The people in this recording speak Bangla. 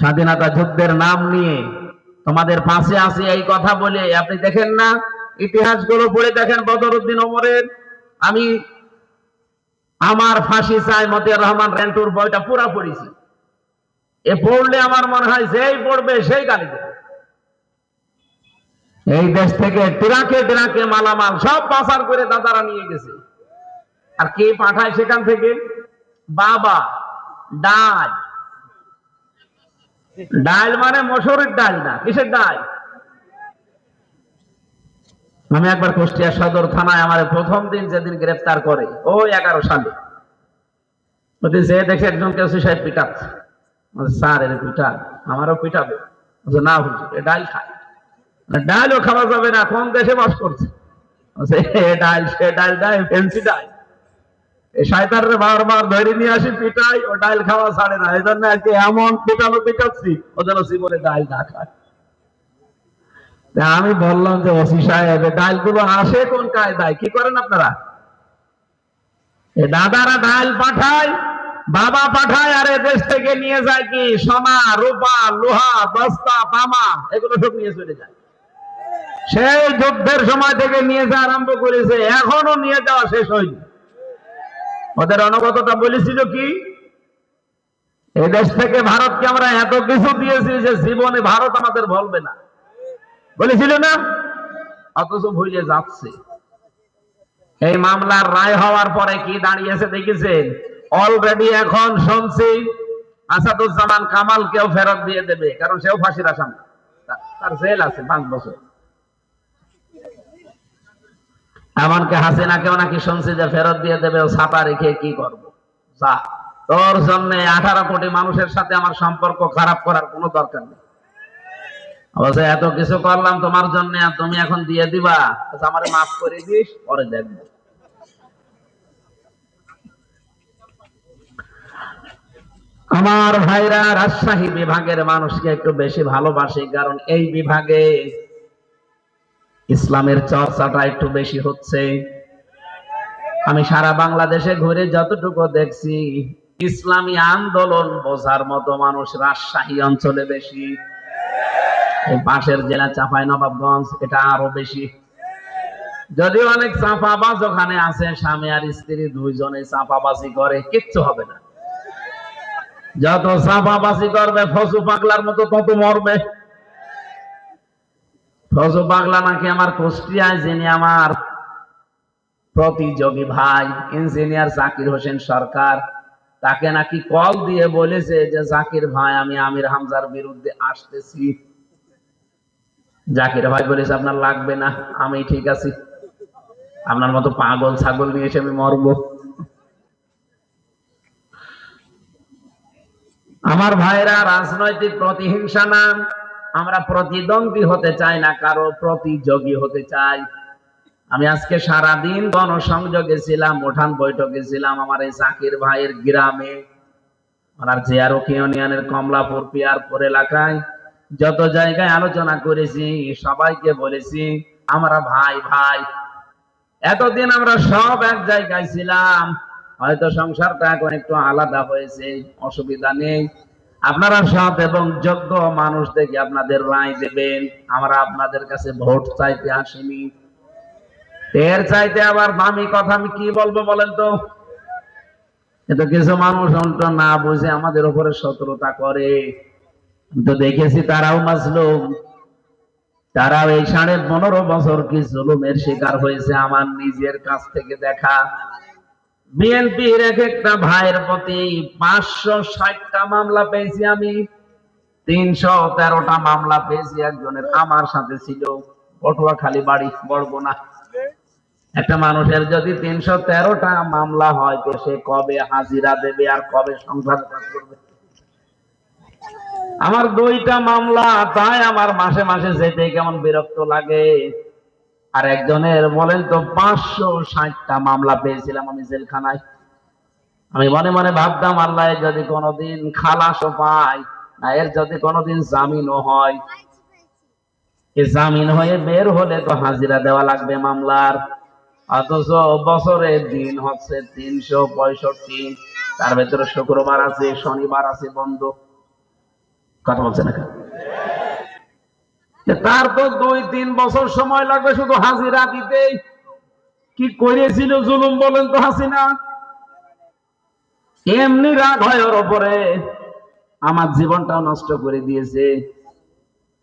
স্বাধীনতা যুদ্ধের নাম নিয়ে তোমাদের পাশে আসি এই কথা বলে আপনি দেখেন না? ইতিহাসগুলো পড়ে দেখেন বদরুদ্দিন ওমরের। আমি আমার ফাঁসি চাই মতিয়ার রহমান রেন্টুর বইটা পুরা পড়েছি। এ পড়লে আমার মনে হয় যেই পড়বে সেই গালি এই দেশ থেকে ট্রাকে ট্রাকে মালামাল সব পাচার করে দাদারা নিয়ে গেছে। আর কে পাঠায় সেখান থেকে? বাবা ডাল ডাল মানে মসুরের ডাল কিসের ডাল? আমি একবার কুষ্টিয়া সদর থানায় আমার প্রথম দিন যেদিন গ্রেফতার করে, ওই এগারো সালে। ওদিন যে দেখে একজন কেউ সাহেব পিটাচ্ছে স্যার, এর পিটা আমারও পিটাবে না হুজুর, এ ডাল খায়। ডালও খাওয়া যাবে না, কোন দেশে বাস করছে? ডাল, সে ডাল ডাল ফেন্সি ডাল। এই বারবার ধরে নিয়ে আসি, পিটাই, ও ডাল খাওয়া ছাড়ে না। এই জন্য আজকে এমন পিটানো পিটাচ্ছি, ও যেন ডাল না খায়। আমি বললাম যে, ওসি সাহেব ডালগুলো আসে কোন কায়দায়? কি করেন আপনারা? দাদারা ডাল পাঠায়, বাবা পাঠায়, আর দেশ থেকে নিয়ে যায় কি? সোনা, রূপা, লোহা, বস্তা, তামা, এগুলো সব নিয়ে চলে যায়। সেই যুদ্ধের সময় থেকে নিয়ে যাওয়া আরম্ভ করেছে, এখনও নিয়ে যাওয়া শেষ হয়নি। ওদের অনুগতটা বলেছিল কি? এদেশ থেকে ভারতকে আমরা এত কিছু দিয়েছি যে জীবনে ভারত আমাদের বলবে না। বলেছিল না? অথচ ভুলে যাচ্ছে। এই মামলার রায় হওয়ার পরে কি দাঁড়িয়েছে দেখেছেন অলরেডি এখন শুনছি আসাদুজ্জামান কামালকেও ফেরত দিয়ে দেবে, কারণ সেও ফাঁসির আসামি। তার জেল আছে পাঁচ বছর। এমনকি হাসিনাকেও নাকি শুনছি যে ফেরত দিয়ে দেবে, ও ছাপা রেখে কি করব? যা, তোর জন্য আঠারো কোটি মানুষের সাথে আমার সম্পর্ক খারাপ করার কোনো দরকার নেই। অবশ্য এত কিছু করলাম তোমার জন্য তুমি এখন দিয়ে দিবা আমার মাফ করে দিস, পরে দেখব। আমার ভাইরা রাজশাহী বিভাগের মানুষকে একটু বেশি ভালোবাসি, কারণ এই বিভাগে ইসলামের চর্চাটা একটু বেশি হচ্ছে। আমি সারা বাংলাদেশে ঘুরে যতটুকু দেখছি, ইসলামী আন্দোলন বোঝার মতো মানুষ রাজশাহী অঞ্চলে বেশি। পাশের জেলা চাপাই নবাবগঞ্জ, এটা আরও বেশি। যদিও অনেক চাপাবাজ ওখানে আছে, স্বামী আর স্ত্রী দুইজনে চাপাবাজি করে, কিচ্ছু হবে না। যত চাপাবাজি করবে, ফসু পাগলার মতো তত মরবে। ফসু পাগলা নাকি আমার কুষ্টিয়ায় যিনি আমার? প্রতিযোগী ভাই, ইঞ্জিনিয়ার জাকির হোসেন সরকার, তাকে নাকি কল দিয়ে বলেছে যে, জাকির ভাই, আমি আমির হামজার বিরুদ্ধে আসতেছি। জাকির ভাই বলেছে, আপনার লাগবে না, আমি ঠিক আছি। আপনার মতো পাগল ছাগল নিয়ে এসে আমি মরবো। আমার ভাইরা, রাজনৈতিক প্রতিহিংসা না আমরা প্রতিদ্বন্দ্বী হতে চাই না, কারও প্রতিযোগী হতে চাই। আমি আজকে সারা দিন গণসংযোগে ছিলাম, উঠান বৈঠকে ছিলাম আমার এই জাকির ভাইয়ের গ্রামে ওনার জিয়ারক ইউনিয়নের কমলাপুর পিয়ারপুর এলাকায়। যত জায়গায় আলোচনা করেছি, সবাইকে বলেছি, আমরা ভাই ভাই। এতদিন আমরা সব এক জায়গায় ছিলাম, হয়তো সংসারটা এখন একটু আলাদা হয়েছে, অসুবিধা নেই। আপনারা সৎ এবং যোগ্য মানুষ দেখে আপনাদের রায় দেবেন। আমরা আপনাদের কাছে ভোট চাইতে আসিনি। এর চাইতে আবার দামি কথা আমি কি বলব বলেন তো? কিন্তু কিছু মানুষ উল্টো না বুঝে আমাদের উপরে শত্রুতা করে। তো দেখেছি তারাও মাসলুম তারাও এই সাড়ে পনেরো বছর কি জুলুমের শিকার হয়েছে আমার নিজের কাছ থেকে দেখা। বিএনপির এক একটা ভাইয়ের প্রতি পাঁচশো ষাটটা মামলা পেয়েছি আমি, তিনশো তেরোটা মামলা পেয়েছি একজনের আমার সাথে ছিল, পটুয়াখালী বাড়ি বড়বো না একটা মানুষের যদি তিনশো তেরোটা মামলা হয়, তো সে কবে হাজিরা দেবে আর কবে সংসার করবে? আমার দুইটা মামলা, তাই আমার মাসে মাসে যেতে কেমন বিরক্ত লাগে। আর একজনের বলেন, তো পাঁচশো ষাটটা মামলা পেয়েছিলাম আমি জেলখানায়। আমি মনে মনে ভাবতাম, আল্লাহ যদি কোনোদিন খালাসও পাই না, এর যদি কোনোদিন জামিনও হয়। জামিন হয়ে বের হলে তো হাজিরা দেওয়া লাগবে মামলার। অথচ বছরের দিন হচ্ছে তিনশো পঁয়ষট্টি। তার ভেতরে শুক্রবার আছে, শনিবার আছে, বন্ধ। কথা বলছে না তার তো দুই, তিন বছর সময় লাগবে শুধু হাজিরা দিতেই। কি করেছিল জুলুম বলেন তো হাসিনা? এমনি রাগ হয় ওর ওপরে আমার জীবনটাও নষ্ট করে দিয়েছে।